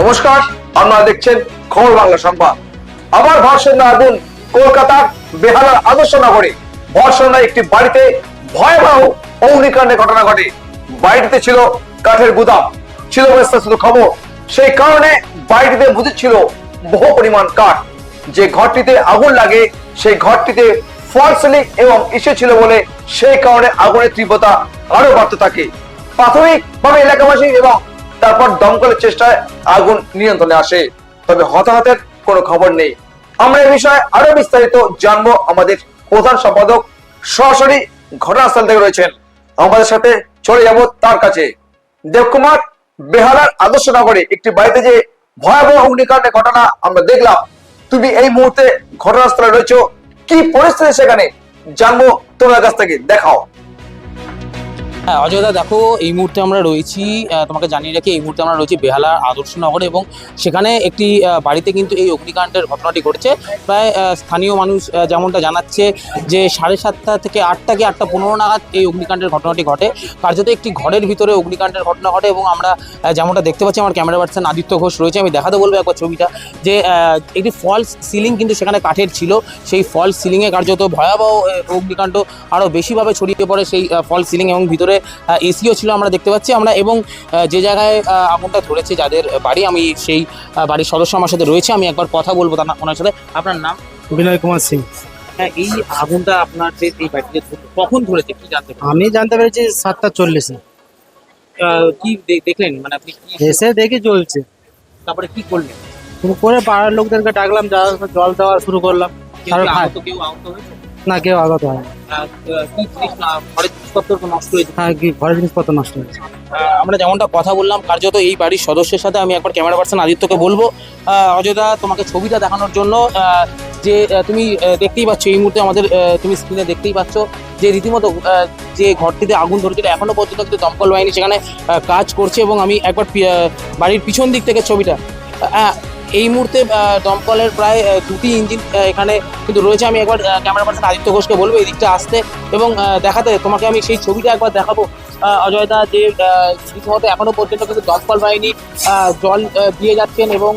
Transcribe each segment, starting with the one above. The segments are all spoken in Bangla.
নমস্কার, আপনারা দেখছেন খবর বাংলা সংবাদ। আবার ভর্ষণ আগুন কলকাতার বেহালার আদর্শ নগরে। ভর্ষণা একটি বাড়িতে ভয়াবহ অগ্নিকাণ্ডের ঘটনা ঘটে। বাড়িটিতে ছিল কাঠের গুদাম, ছিল শুধু খবর সেই কারণে বাড়িটিতে মজুদ ছিল বহু পরিমাণ কাঠ। যে ঘরটিতে আগুন লাগে, সেই ঘরটিতে ফল সিলিং এবং ইস্যু ছিল বলে সেই কারণে আগুনের তীব্রতা আরও বাড়তে থাকে। প্রাথমিকভাবে এলাকাবাসী এবং তারপর দমকলের চেষ্টায় আগুন নিয়ন্ত্রণে আসে। তবে হতাহতের কোনো খবর নেই। আমরা এই বিষয়ে আরও বিস্তারিত জানব আমাদের প্রধান সম্পাদক সরাসরি ঘটনাস্থল থেকে রয়েছেন। আমাদের সাথে চলে যাব তার কাছে। দেবকুমার বেহালার আদর্শ নগরে একটি বাড়িতে যে ভয়াবহ অগ্নিকাণ্ডের ঘটনা আমরা দেখলাম, তুমি এই মুহূর্তে ঘটনাস্থলে রয়েছো। কি পরিস্থিতি সেখানে? জানব তোমার কাছ থেকে। দেখাও। হ্যাঁ অজয়দা দেখো, এই মুহূর্তে আমরা রয়েছি তোমাকে জানিয়ে রাখি, এই মুহূর্তে আমরা রয়েছি বেহালা আদর্শ নগরে এবং সেখানে একটি বাড়িতে কিন্তু এই অগ্নিকাণ্ডের ঘটনাটি ঘটেছে। প্রায় স্থানীয় মানুষ যেমনটা জানাচ্ছে যে সাড়ে সাতটা থেকে আটটা কি আটটা পনেরো নাগাদ এই অগ্নিকাণ্ডের ঘটনাটি ঘটে। কার্যত একটি ঘরের ভিতরে অগ্নিকাণ্ডের ঘটনা ঘটে এবং আমরা যেমনটা দেখতে পাচ্ছি, আমার ক্যামেরা পার্সন আদিত্য ঘোষ রয়েছে, আমি দেখাতে বলব একবার ছবিটা, যে একটি ফলস সিলিং কিন্তু সেখানে কাঠের ছিল। সেই ফলস সিলিংয়ে কার্যত ভয়াবহ অগ্নিকাণ্ড আরও বেশিভাবে ছড়িয়ে পড়ে সেই ফল সিলিং এবং ভিতরে এসিও ছিল আমরা দেখতে পাচ্ছি আমরা এবং যে জায়গায় আগুনটা ধরেছে যাদের বাড়ি আমি সেই বাড়ির সদস্য আমার সাথে রয়েছে আমি একবার কথা বলব তার ওনার সাথে। আপনার নাম? বিনয় কুমার সিং। হ্যাঁ এই আগুনটা আপনার যে এই বাড়িতে কখন ধরেছে কি জানতে আমি জানতে পেরেছি সাতটা চল্লিশে। কি দেখলেন? মানে আপনি এসে দেখি চলছে। তারপরে কি করলেন? করে পাড়ার লোকদেরকে ডাকলাম জল দেওয়া শুরু করলাম। কেউ আহত হয়েছে? না আঘাত হয়। হ্যাঁ ঘরের জিনিসপত্র নষ্ট হয়েছে। আমরা যেমনটা কথা বললাম, কার্যত এই বাড়ির সদস্যের সাথে আমি একবার ক্যামেরা পার্সন আদিত্যকে বলব। অজয়দা তোমাকে ছবিটা দেখানোর জন্য যে তুমি দেখতেই পাচ্ছ এই মুহূর্তে আমাদের তুমি স্ক্রিনে দেখতেই পাচ্ছ যে রীতিমতো যে ঘরটিতে আগুন ধরেছিল এখনও পর্যন্ত কিন্তু দমকল বাহিনী সেখানে কাজ করছে এবং আমি একবার বাড়ির পিছন দিক থেকে ছবিটা এই মুহূর্তে দমকলের প্রায় দুটি ইঞ্জিন এখানে কিন্তু রয়েছে। আমি একবার ক্যামেরা পার্সন আদিত্য ঘোষকে বলব এই দিকটা আসতে এবং দেখাতে। তোমাকে আমি সেই ছবিটা একবার দেখাবো। অজয়দা যে রীতিমতো এখনও পর্যন্ত কিন্তু দমকল বাহিনী জল দিয়ে যাচ্ছেন এবং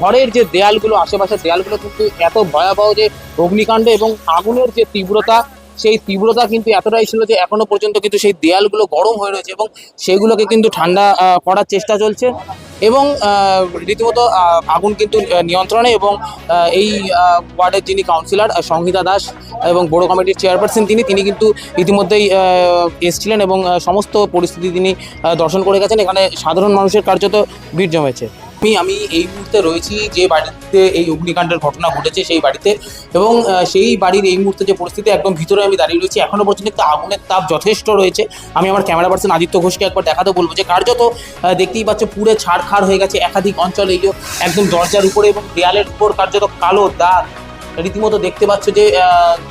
ঘরের যে দেয়ালগুলো, আশেপাশের দেয়ালগুলো কিন্তু এত ভয়াবহ যে অগ্নিকাণ্ড এবং আগুনের যে তীব্রতা সেই তীব্রতা কিন্তু এতটাই ছিল যে এখনও পর্যন্ত কিন্তু সেই দেয়ালগুলো গরম হয়ে রয়েছে এবং সেগুলোকে কিন্তু ঠান্ডা করার চেষ্টা চলছে। এবং রীতিমতো আগুন কিন্তু নিয়ন্ত্রণে এবং এই ওয়ার্ডের যিনি কাউন্সিলর সংহিতা দাস এবং বড় কমিটির চেয়ারপারসন তিনি তিনি কিন্তু ইতিমধ্যেই এসছিলেন এবং সমস্ত পরিস্থিতি তিনি দর্শন করে গেছেন। এখানে সাধারণ মানুষের কার্যত ভিড় জমেছে। আমি আমি এই মুহূর্তে রয়েছি যে বাড়িতে এই অগ্নিকাণ্ডের ঘটনা ঘটেছে সেই বাড়িতে এবং সেই বাড়ির এই মুহূর্তে যে পরিস্থিতি একদম ভিতরে আমি দাঁড়িয়ে রয়েছি। এখনও পর্যন্ত একটা আগুনের তাপ যথেষ্ট রয়েছে। আমি আমার ক্যামেরা পার্সন আদিত্য ঘোষকে একবার দেখাতে বলব যে কার্যত দেখতেই পাচ্ছ পুরে ছাড়খাড় হয়ে গেছে একাধিক অঞ্চল। এই একদম দরজার উপরে এবং দেয়ালের উপর কার্যত কালো দাগ রীতিমতো দেখতে পাচ্ছ যে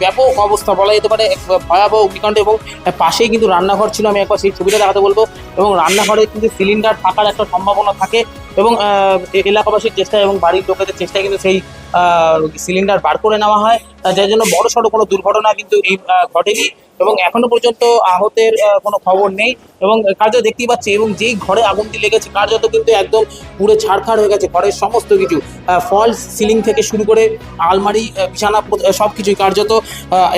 ব্যাপক অবস্থা বলা যেতে পারে ভয়াবহ অগ্নিকাণ্ড এবং পাশেই কিন্তু রান্নাঘর ছিল। আমি একবার সেই ছবিটা দেখাতে বলব। এবং রান্নাঘরে কিন্তু সিলিন্ডার থাকার একটা সম্ভাবনা থাকে এবং এলাকাবাসীর চেষ্টা এবং বাড়ির লোকেদের চেষ্টায় কিন্তু সেই সিলিন্ডার বার করে নেওয়া হয়। যার জন্য বড়সড় কোনো দুর্ঘটনা কিন্তু এই ঘটেনি। এবং এখনও পর্যন্ত আহতের কোনো খবর নেই। এবং কার্য দেখতেই পাচ্ছি, এবং যেই ঘরে আগুনটি লেগেছে, কার্যত কিন্তু একদম পুরো ছাড়খাড় হয়ে গেছে ঘরের সমস্ত কিছু। ফলস সিলিং থেকে শুরু করে আলমারি বিছানা সব কিছুই কার্যত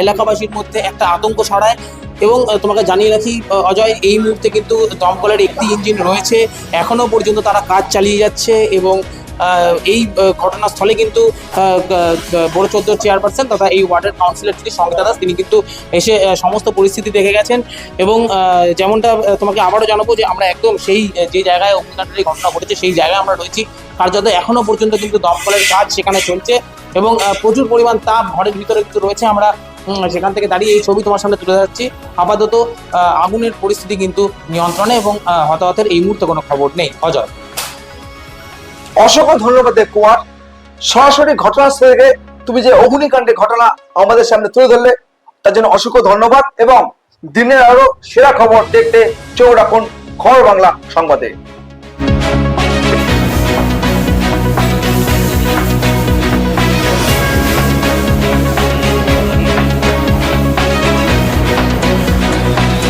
এলাকাবাসীর মধ্যে একটা আতঙ্ক ছড়ায়। এবং তোমাকে জানিয়ে রাখি অজয়, এই মুহূর্তে কিন্তু দমকলের একটি ইঞ্জিন রয়েছে। এখনও পর্যন্ত তারা কাজ চালিয়ে যাচ্ছে এবং এই ঘটনাস্থলে কিন্তু বড় চোদ্দ চেয়ারপারসন তথা এই ওয়ার্ডের কাউন্সিলর যিনি সঙ্গীতা দাস তিনি কিন্তু এসে সমস্ত পরিস্থিতি দেখে গেছেন এবং যেমনটা তোমাকে আবারও জানাব যে আমরা একদম সেই যে জায়গায় অগ্নিকাণ্ডের এই ঘটনা ঘটেছে, সেই জায়গায় আমরা রয়েছি। কার্যত এখনও পর্যন্ত কিন্তু দমকলের কাজ সেখানে চলছে এবং প্রচুর পরিমাণ তাপ ঘরের ভিতরে কিন্তু রয়েছে। আমরা সেখান থেকে দাঁড়িয়ে এই ছবি তোমার সামনে তুলে যাচ্ছি আপাতত আগুনের পরিস্থিতি কিন্তু নিয়ন্ত্রণে এবং হতাহতের এই মুহূর্তে কোনো খবর নেই। অজয়। অসংখ্য ধন্যবাদ কুমার। সরাসরি ঘটনাস্থল থেকে তুমি যে অগ্নিকাণ্ডের ঘটনা আমাদের সামনে তুলে ধরলে, তার জন্য অসংখ্য ধন্যবাদ এবং দিনের আরও সেরা খবর দেখতে চোখ রাখুন খবর বাংলা সংবাদে।